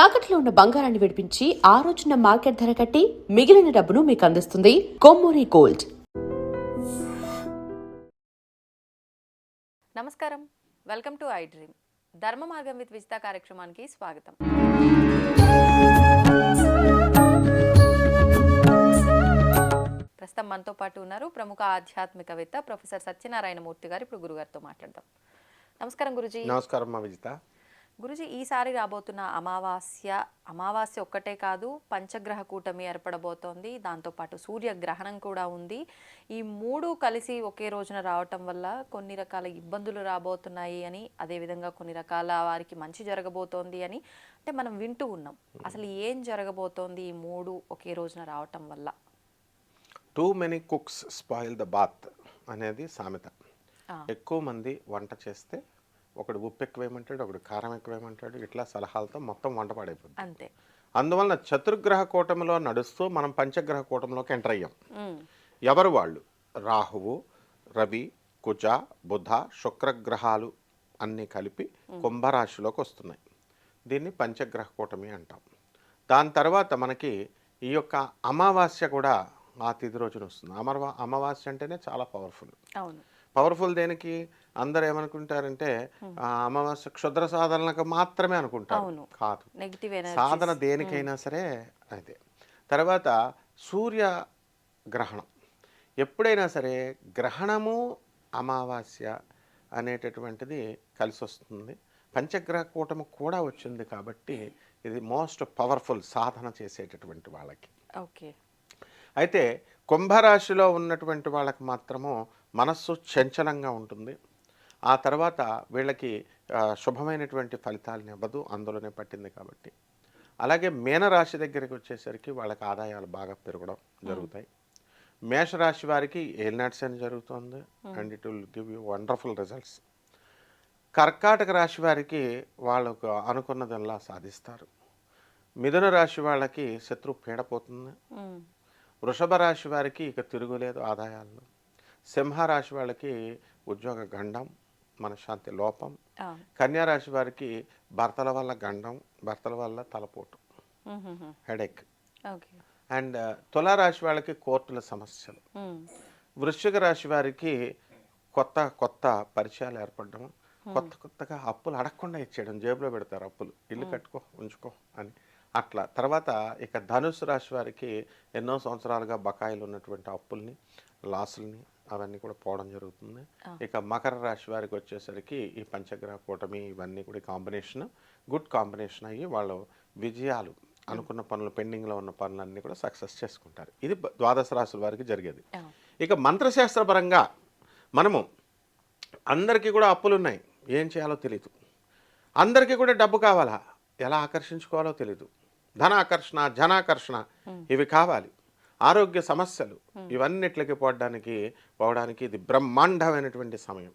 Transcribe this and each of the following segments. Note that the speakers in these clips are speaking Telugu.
తాకట్లో ఉన్న బంగారాన్ని విడిపించి ఆ రోజున మార్కెట్ ధర కట్టి మిగిలిన డబ్బును మీకు అందిస్తుంది కొమ్మూరి గోల్డ్. నమస్కారం. Welcome to I dream. ధర్మ మార్గం విత్ విజిత కార్యక్రమానికి స్వాగతం. ప్రస్తుతం మనతో పాటు ఉన్నారు ప్రముఖ ఆధ్యాత్మికవేత్త ప్రొఫెసర్ సత్యనారాయణమూర్తి గారు. ఇప్పుడు గురుగారితో మాట్లాడదాం. నమస్కారం గురుజీ. నమస్కారం మా విజిత. గురుజీ ఈసారి రాబోతున్న అమావాస్య అమావాస్య ఒక్కటే కాదు పంచగ్రహ కూటమి ఏర్పడబోతోంది. దాంతోపాటు సూర్యగ్రహణం కూడా ఉంది. ఈ మూడు కలిసి ఒకే రోజున రావటం వల్ల కొన్ని రకాల ఇబ్బందులు రాబోతున్నాయి అని అదేవిధంగా కొన్ని రకాల వారికి మంచి జరగబోతోంది అని అంటే మనం వింటూ ఉన్నాం. అసలు ఏం జరగబోతోంది ఈ మూడు ఒకే రోజున రావటం వల్ల? Too many cooks spoil the bath అనేది సామెత. ఎక్కువ మంది వంట చేస్తే ఒకడు ఉప్పు ఎక్కువేయమంటాడు ఒకడు కారం ఎక్కువేయమంటాడు ఇట్లా సలహాలతో మొత్తం వంట పాడైపోతుంది అంతే. అందువలన చతుర్గ్రహ కూటమిలో నడుస్తూ మనం పంచగ్రహ కూటమిలోకి ఎంటర్ అయ్యాం. ఎవరు వాళ్ళు? రాహువు రవి కుజ బుధ శుక్రగ్రహాలు అన్నీ కలిపి కుంభరాశిలోకి వస్తున్నాయి. దీన్ని పంచగ్రహ కూటమి అంటాం. దాని తర్వాత మనకి ఈ యొక్క అమావాస్య కూడా ఆ తిథి రోజున వస్తుంది. అమర్వా అమావాస్య అంటేనే చాలా పవర్ఫుల్ పవర్ఫుల్ దేనికి? అందరు ఏమనుకుంటారంటే అమావాస్య క్షుద్ర సాధనలకు మాత్రమే అనుకుంటారు. కాదు. నెగిటివ్ సాధన దేనికైనా సరే అదే. తర్వాత సూర్య గ్రహణం. ఎప్పుడైనా సరే గ్రహణము అమావాస్య అనేటటువంటిది కలిసి వస్తుంది పంచగ్రహ కూటమి కూడా వచ్చింది కాబట్టి ఇది మోస్ట్ పవర్ఫుల్ సాధన చేసేటటువంటి వాళ్ళకి. ఓకే. అయితే కుంభరాశిలో ఉన్నటువంటి వాళ్ళకి మాత్రము మనస్సు చంచలంగా ఉంటుంది. ఆ తర్వాత వీళ్ళకి శుభమైనటువంటి ఫలితాలను ఇవ్వదు అందులోనే పట్టింది కాబట్టి. అలాగే మీనరాశి దగ్గరికి వచ్చేసరికి వాళ్ళకి ఆదాయాలు బాగా పెరగడం జరుగుతాయి. మేషరాశి వారికి ఏలినాట్స్ అని జరుగుతుంది. And it will give you wonderful results. కర్కాటక రాశి వారికి వాళ్ళకు అనుకున్నదల్లా సాధిస్తారు? మిథున రాశి వాళ్ళకి శత్రు పీడపోతుంది వృషభ రాశి వారికి ఇక తిరుగులేదు ఆదాయాల్లో సింహరాశి వాళ్ళకి ఉద్యోగ గండం. మనశ్శాంతి లోపం. ఆ, కన్యా రాశి వారికి భర్తల వల్ల గండం భర్తల వల్ల తలపోటు. హెడేక్. అండ్ తులారాశి వాళ్ళకి కోర్టుల సమస్యలు. వృశ్చిక రాశి వారికి కొత్త కొత్త పరిచయాలు ఏర్పడడం కొత్త కొత్తగా అప్పులు అడగకుండా ఇచ్చేయడం జేబులో పెడతారు అప్పులు. ఇల్లు కట్టుకో ఉంచుకో అని. అట్లా. తర్వాత ఇక ధనుసు రాశి వారికి ఎన్నో సంవత్సరాలుగా బకాయిలు ఉన్నటువంటి అప్పుల్ని లాసుల్ని అవన్నీ కూడా పోవడం జరుగుతుంది. ఇక మకర రాశి వారికి వచ్చేసరికి ఈ పంచగ్రహ కూటమి ఇవన్నీ కూడా కాంబినేషన్ గుడ్ కాంబినేషన్ అయ్యి వాళ్ళు విజయాలు అనుకున్న పనులు పెండింగ్లో ఉన్న పనులన్నీ కూడా సక్సెస్ చేసుకుంటారు. ఇది ద్వాదశ రాశుల వారికి జరిగేది. ఇక మంత్రశాస్త్రపరంగా మనము అందరికీ కూడా అప్పులు ఉన్నాయి ఏం చేయాలో తెలియదు అందరికీ కూడా డబ్బు కావాలా? ఎలా ఆకర్షించుకోవాలో తెలియదు ధనాకర్షణ జనాకర్షణ ఇవి కావాలి. ఆరోగ్య సమస్యలు ఇవన్నిట్లకి పోవడానికి పోవడానికి ఇది బ్రహ్మాండమైనటువంటి సమయం.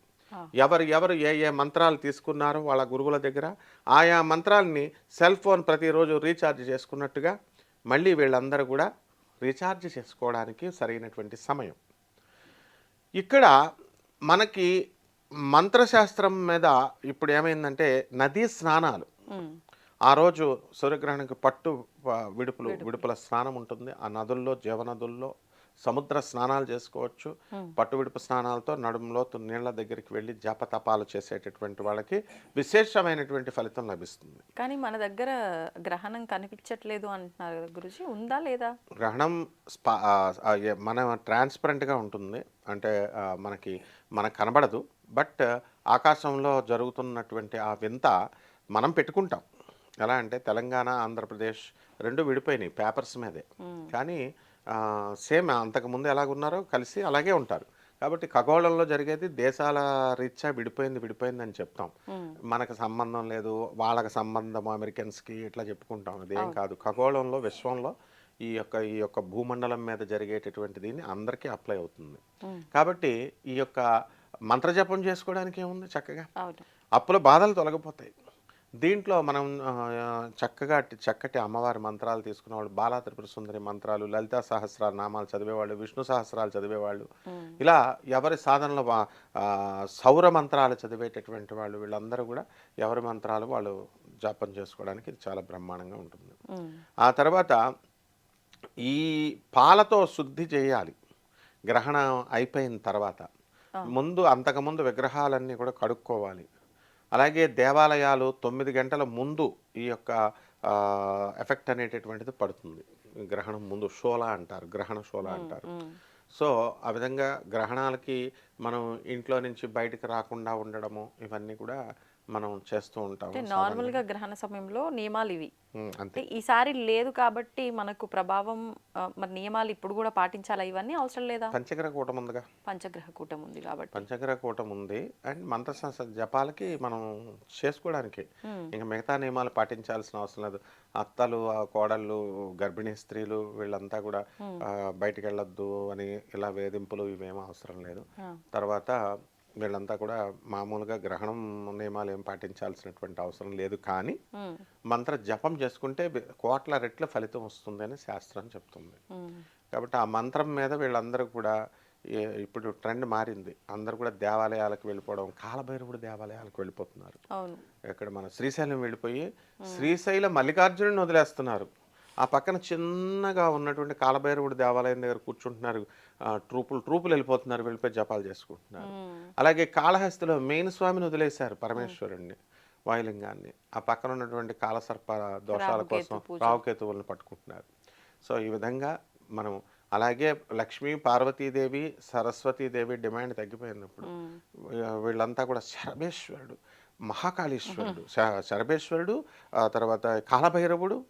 ఎవరు ఎవరు ఏ ఏ మంత్రాలు తీసుకున్నారో వాళ్ళ గురువుల దగ్గర ఆయా మంత్రాలని సెల్ ఫోన్ ప్రతిరోజు రీఛార్జ్ చేసుకున్నట్టుగా మళ్ళీ వీళ్ళందరూ కూడా రీఛార్జ్ చేసుకోవడానికి సరైనటువంటి సమయం. ఇక్కడ మనకి మంత్రశాస్త్రం మీద ఇప్పుడు ఏమైందంటే నదీ స్నానాలు. ఆ రోజు సూర్యగ్రహణానికి పట్టు విడుపులు విడుపుల. స్నానం ఉంటుంది. ఆ నదుల్లో జీవనదుల్లో సముద్ర స్నానాలు చేసుకోవచ్చు. పట్టు విడుపు స్నానాలతో నడుములో నీళ్ళ దగ్గరికి వెళ్ళి జపతపాలు చేసేటటువంటి వాళ్ళకి విశేషమైనటువంటి ఫలితం లభిస్తుంది. కానీ మన దగ్గర గ్రహణం కనిపించట్లేదు అంటున్నారు గురుజీ. ఉందా లేదా? గ్రహణం మన ట్రాన్స్పరెంట్గా ఉంటుంది. అంటే మనకి మనకు కనబడదు. బట్ ఆకాశంలో జరుగుతున్నటువంటి ఆ వింత మనం పెట్టుకుంటాం. ఎలా అంటే తెలంగాణ ఆంధ్రప్రదేశ్ రెండు విడిపోయినాయి పేపర్స్ మీదే. కానీ సేమ్ అంతకుముందు ఎలాగున్నారో కలిసి అలాగే ఉంటారు. కాబట్టి ఖగోళంలో జరిగేది దేశాల రీత్యా విడిపోయింది విడిపోయింది అని చెప్తాం. మనకు సంబంధం లేదు వాళ్ళకి సంబంధం అమెరికన్స్కి ఇట్లా చెప్పుకుంటాం. అదేం కాదు. ఖగోళంలో విశ్వంలో ఈ యొక్క ఈ యొక్క భూమండలం మీద జరిగేటటువంటి దీన్ని అందరికీ అప్లై అవుతుంది. కాబట్టి ఈ యొక్క మంత్రజపం చేసుకోవడానికి ఏముంది చక్కగా? అప్పుల బాధలు తొలగిపోతాయి. దీంట్లో మనం చక్కగా చక్కటి అమ్మవారి మంత్రాలు తీసుకునే వాళ్ళు బాలా త్రిపుర సుందరి మంత్రాలు లలితా సహస్ర నామాలు చదివేవాళ్ళు విష్ణు సహస్రాలు చదివేవాళ్ళు. ఇలా ఎవరి సాధనలో సౌర మంత్రాలు చదివేటటువంటి వాళ్ళు వీళ్ళందరూ కూడా ఎవరి మంత్రాలు వాళ్ళు జపం చేసుకోవడానికి ఇది చాలా బ్రహ్మాండంగా ఉంటుంది. ఆ తర్వాత ఈ పాలతో శుద్ధి చేయాలి. గ్రహణం అయిపోయిన తర్వాత ముందు అంతకుముందు విగ్రహాలన్నీ కూడా కడుక్కోవాలి. అలాగే దేవాలయాలు తొమ్మిది గంటల ముందు ఈ యొక్క ఎఫెక్ట్ అనేటటువంటిది పడుతుంది. గ్రహణం ముందు షోలా అంటారు గ్రహణ షోలా అంటారు. సో ఆ విధంగా గ్రహణాలకి మనం ఇంట్లో నుంచి బయటకు రాకుండా ఉండడము ఇవన్నీ కూడా మనం చేస్తూ అంటే నార్మల్గా గ్రహణ సమయంలో నియమాలు ఇవి. అంటే ఈసారి లేదు కాబట్టి మనకు ప్రభావం మరి నియమాలు ఇప్పుడు కూడా పాటించాలా ఇవన్నీ అవసరం లేదా? పంచగ్రహ కూటం ఉందిగా. పంచగ్రహ కూటం ఉంది కాబట్టి. పంచగ్రహ కూటం ఉంది. అండ్ మంత్ర జపాలకి మనం చేసుకోవడానికి ఇంకా మిగతా నియమాలు పాటించాల్సిన అవసరం లేదు. అత్తలు ఆ కోడళ్ళు గర్భిణీ స్త్రీలు వీళ్ళంతా కూడా బయటికి వెళ్ళొద్దు అని ఇలా వేధింపులు ఇవేమీ అవసరం లేదు. తర్వాత వీళ్ళంతా కూడా మామూలుగా గ్రహణం నియమాలు ఏం పాటించాల్సినటువంటి అవసరం లేదు కానీ మంత్ర జపం చేసుకుంటే కోట్ల రెట్ల ఫలితం వస్తుందని శాస్త్రం చెప్తుంది. కాబట్టి ఆ మంత్రం మీద వీళ్ళందరూ కూడా ఇప్పుడు ట్రెండ్ మారింది. అందరూ కూడా దేవాలయాలకు వెళ్ళిపోవడం కాలభైరవుడు దేవాలయాలకు వెళ్ళిపోతున్నారు. ఇక్కడ మన శ్రీశైలం వెళ్ళిపోయి శ్రీశైలం మల్లికార్జునుని వదిలేస్తున్నారు. ఆ పక్కన చిన్నగా ఉన్నటువంటి కాలభైరవుడు దేవాలయం దగ్గర కూర్చుంటున్నారు. ట్రూపులు ట్రూపులు వెళ్ళిపోతున్నారు వెళ్ళిపోయి జపాలు చేసుకుంటున్నారు. అలాగే కాళహస్తిలో మెయిన్ స్వామిని వదిలేశారు పరమేశ్వరుణ్ణి వాయులింగాన్ని. ఆ పక్కన ఉన్నటువంటి కాలసర్ప దోషాల కోసం. రావుకేతువులను పట్టుకుంటున్నారు. సో ఈ విధంగా మనం అలాగే లక్ష్మీ పార్వతీదేవి సరస్వతీదేవి డిమాండ్ వీ- వీళ్ళంతా కూడా శరభేశ్వరుడు మహాకాళీశ్వరుడు శరభేశ్వరుడు ఆ తర్వాత కాలభైరవుడు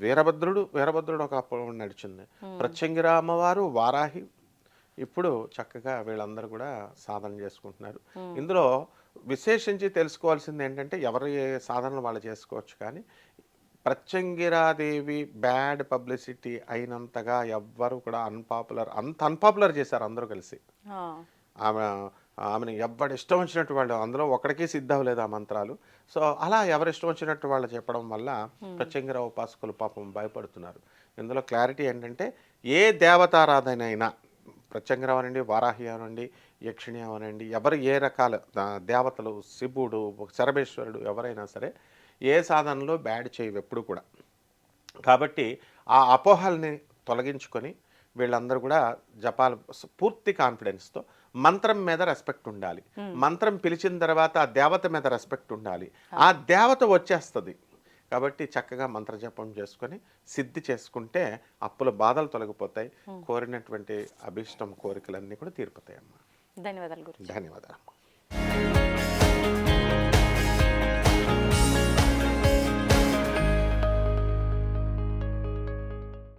వీరభద్రుడు వీరభద్రుడు ఒక అప్పుడు నడిచింది. ప్రత్యంగిరా అమ్మవారు వారాహి. ఇప్పుడు చక్కగా వీళ్ళందరూ కూడా సాధన చేసుకుంటున్నారు. ఇందులో విశేషించి తెలుసుకోవాల్సింది ఏంటంటే ఎవరి సాధనలు వాళ్ళు చేసుకోవచ్చు కానీ ప్రత్యంగిరాదేవి బ్యాడ్ పబ్లిసిటీ అయినంతగా ఎవ్వరు కూడా అన్పాపులర్ అంత అన్పాపులర్ చేశారు అందరూ కలిసి. ఆమె ఆమెను ఎవడు ఇష్టం వచ్చినట్టు వాళ్ళు అందులో ఒకడికి సిద్ధ అవ్వలేదు ఆ మంత్రాలు. సో అలా ఎవరు ఇష్టం వచ్చినట్టు వాళ్ళు చెప్పడం వల్ల ప్రత్యంగిర ఉపాసకులు పాపం భయపడుతున్నారు. ఇందులో క్లారిటీ ఏంటంటే ఏ దేవతారాధన అయినా ప్రత్యంగిరం అనండి వారాహి అనండి యక్షిణి అవనండి ఎవరు ఏ రకాల దేవతలు శివుడు శరభేశ్వరుడు ఎవరైనా సరే ఏ సాధనలో బ్యాడ్ చేయవు ఎప్పుడు కూడా. కాబట్టి ఆ అపోహల్ని తొలగించుకొని వీళ్ళందరూ కూడా జపాలు పూర్తి కాన్ఫిడెన్స్తో మంత్రం మీద రెస్పెక్ట్ ఉండాలి. మంత్రం పిలిచిన తర్వాత ఆ దేవత మీద రెస్పెక్ట్ ఉండాలి. ఆ దేవత వచ్చేస్తుంది. కాబట్టి చక్కగా మంత్రజపం చేసుకొని సిద్ధి చేసుకుంటే అప్పుల బాధలు తొలగిపోతాయి. కోరినటువంటి అభిష్టం కోరికలన్నీ కూడా తీరిపోతాయి అమ్మా ధన్యవాదాలు ధన్యవాదాలు